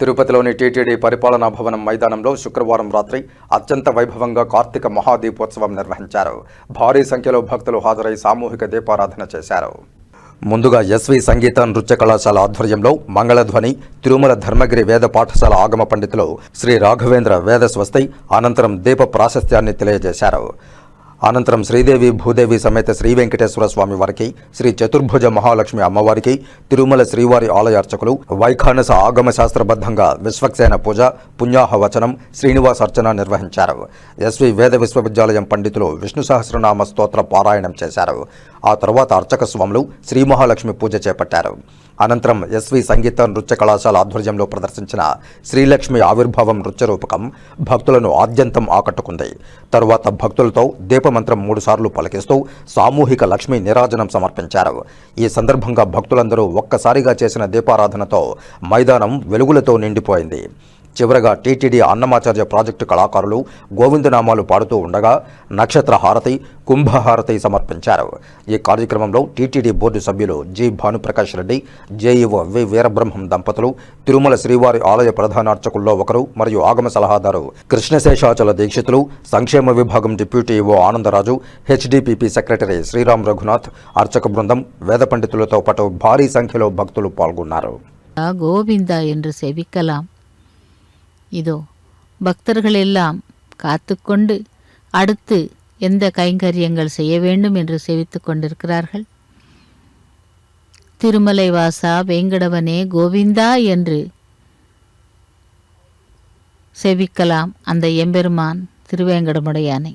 తిరుపతిలోని టీటీడీ పరిపాలనా భవనం మైదానంలో శుక్రవారం రాత్రి అత్యంత వైభవంగా కార్తీక మహాదీపోత్సవం నిర్వహించారు. భారీ సంఖ్యలో భక్తులు హాజరై సామూహిక దీపారాధన చేశారు. ముందుగా ఎస్వి సంగీత నృత్య కళాశాల ఆధ్వర్యంలో మంగళధ్వని తిరుమల ధర్మగిరి వేద పాఠశాల ఆగమ పండితులు శ్రీ రాఘవేంద్ర వేద స్వస్తి అనంతరం దీప ప్రాశస్త్యాన్ని తెలియజేశారు. అనంతరం శ్రీదేవి భూదేవి సమేత శ్రీ వెంకటేశ్వర స్వామి వారికి శ్రీ చతుర్భుజ మహాలక్ష్మి అమ్మవారికి తిరుమల శ్రీవారి ఆలయ అర్చకులు వైఖానస ఆగమ శాస్త్రబద్ధంగా విశ్వక్సేన పూజ పుణ్యాహ వచనం శ్రీనివాస్ అర్చన నిర్వహించారు. ఎస్వి వేద విశ్వవిద్యాలయం పండితులు విష్ణు సహస్రనామ స్తోత్ర పారాయణం చేశారు. ఆ తర్వాత అర్చక స్వాములు శ్రీ మహాలక్ష్మి పూజ చేపట్టారు. అనంతరం ఎస్వి సంగీత నృత్య కళాశాల ఆధ్వర్యంలో ప్రదర్శించిన శ్రీలక్ష్మి ఆవిర్భావం నృత్య రూపకం భక్తులను ఆద్యంతం ఆకట్టుకుంది. తరువాత భక్తులతో దీపమంత్రం మూడుసార్లు పలికిస్తూ సామూహిక లక్ష్మీ నిరాజనం సమర్పించారు. ఈ సందర్భంగా భక్తులందరూ ఒక్కసారిగా చేసిన దీపారాధనతో మైదానం వెలుగులతో నిండిపోయింది. చివరగా టీటీడీ అన్నమాచార్య ప్రాజెక్టు కళాకారులు గోవిందనామాలు పాడుతూ ఉండగా నక్షత్ర హారతి కుంభహారతి సమర్పించారు ఈ కార్యక్రమంలో టీటీడీ బోర్డు సభ్యులు G Bhanuprakash Reddy JEO V Veerabrahmam దంపతులు తిరుమల శ్రీవారి ఆలయ ప్రధానార్చకుల్లో ఒకరు మరియు ఆగమ సలహాదారు కృష్ణశేషాచల దీక్షితులు సంక్షేమ విభాగం deputy EO Anandaraju HDPP secretary Sriram Raghunath అర్చక బృందం వేద పండితులతో పాటు భారీ సంఖ్యలో భక్తులు పాల్గొన్నారు கோவிந்தா என்று செவிக்கலாம் இதோ பக்தர்கள் எல்லாம் காத்துக்கொண்டு அடுத்து எந்த கைங்கரியங்கள் செய்ய வேண்டும் என்று செவித்து கொண்டிருக்கிறார்கள்? திருமலை வாசா வேங்கடவனே கோவிந்தா என்று செவிக்கலாம் அந்த எம்பெருமான் திருவேங்கடமுடையானை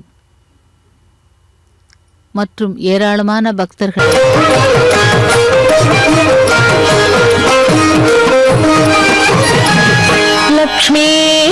மற்றும் ஏராளமான பக்தர்கள் లక్ష్మీ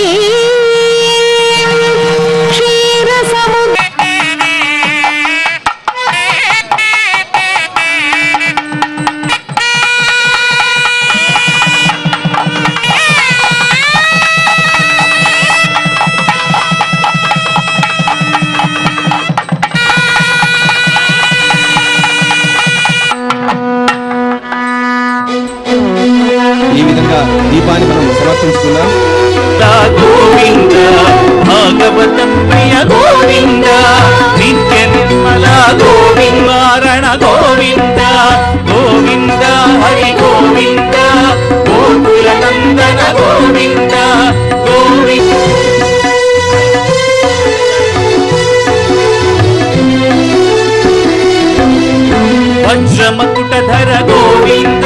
దీపాన్ని మనం సమర్పించుకుందాం. గోవింద భాగవతం ప్రియ గోవింద నిత్య నిర్మల గోవిందారణ గోవింద గోవింద హరి గోవింద గోకుల నందన గోవింద గోవింద. వజ్రమకుటధర గోవింద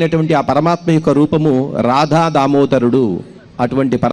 అయినటువంటి ఆ పరమాత్మ యొక్క రూపము రాధా దామోదరుడు అటువంటి